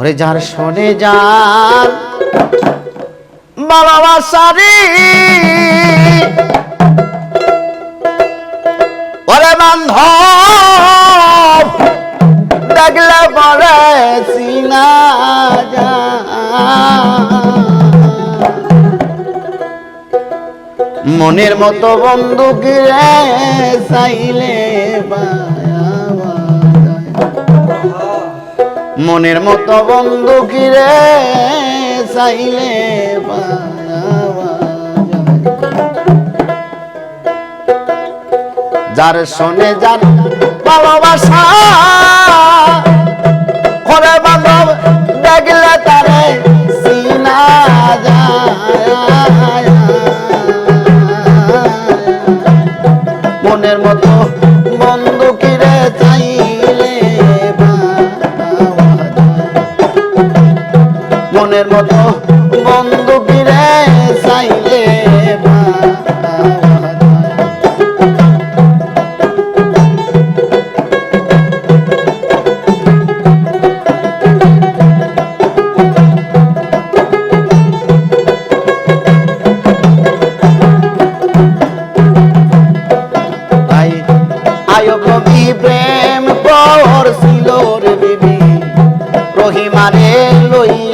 ওরে যার শোনে যার ভালোবাসারি। ওরে বান্ধব, দেখলে পরে সিনা যা। মনের মতো বন্দুক রে চাইলে মনের মতো বন্দুক রে চাইলে যার শোনে যার ভালোবাসা করে বান্ধব দেখলে তারে সিনা যায়। মনের মতো মনের মতো চাইলে। তাই আয়ো কবি প্রেম করছিল রে বিবি রহিমারে লইয়া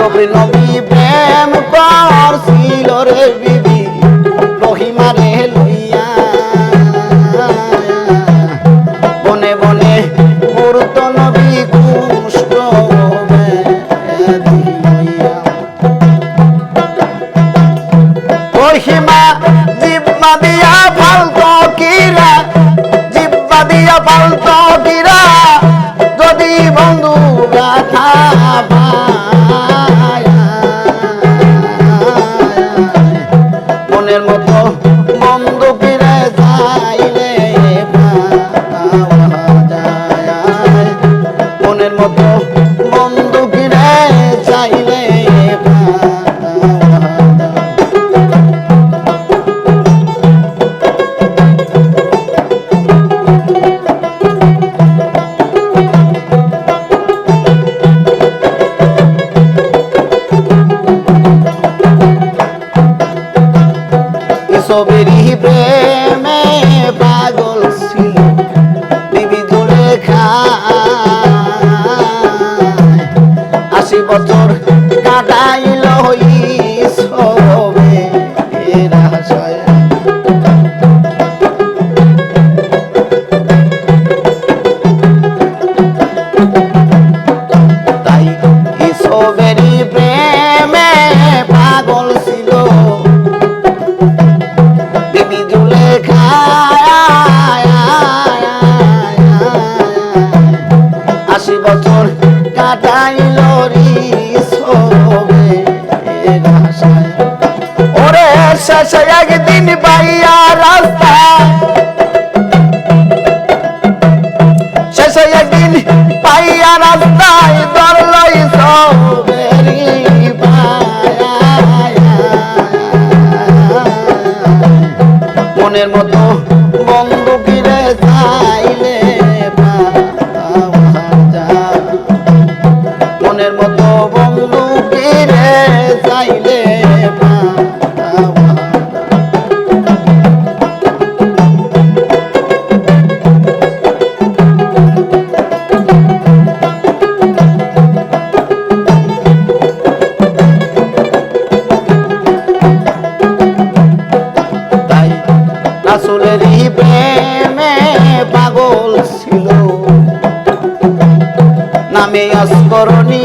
আয়ব নবী প্রেম করছিল রে বিবি। রহিমারে লইয়া। বনে বনে গুরুত্ব নবী কুষ্ট রহিমা, জিব্বা দিয়া ফালতো কিরা, জিব্বা দিয়া ফালতো কিরা। যদি বন্ধু গাথা এসবেরই প্রেমে পাগল ছিল। বিবি খা আশি বছর কাটাইল কাটাইল ওরে শেষে একদিন পাইয়া রাস্তা শেষে একদিন পাইয়া রাস্তায় দরলই সবেরি মনের মতো বন্ধু ফিরে রাসুলেরই পাগল ছিল। নামে অস্করণী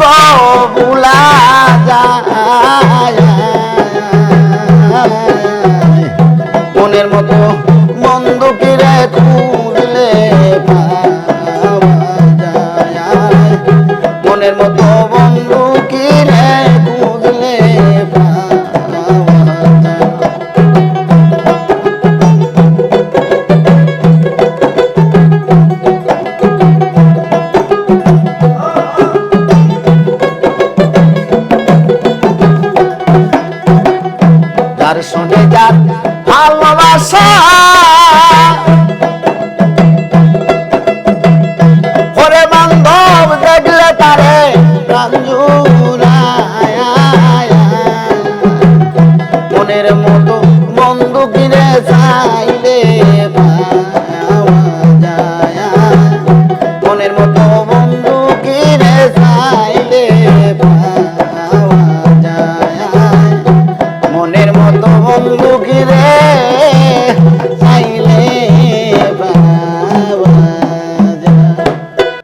গো ভুলা যায়। মনের মতো বন্ধুকিরে খুঁজলে মনের মতো বন্ধু ভালোবাসা। করে বান্ধব দেখলে তারে প্রাঞ্জুর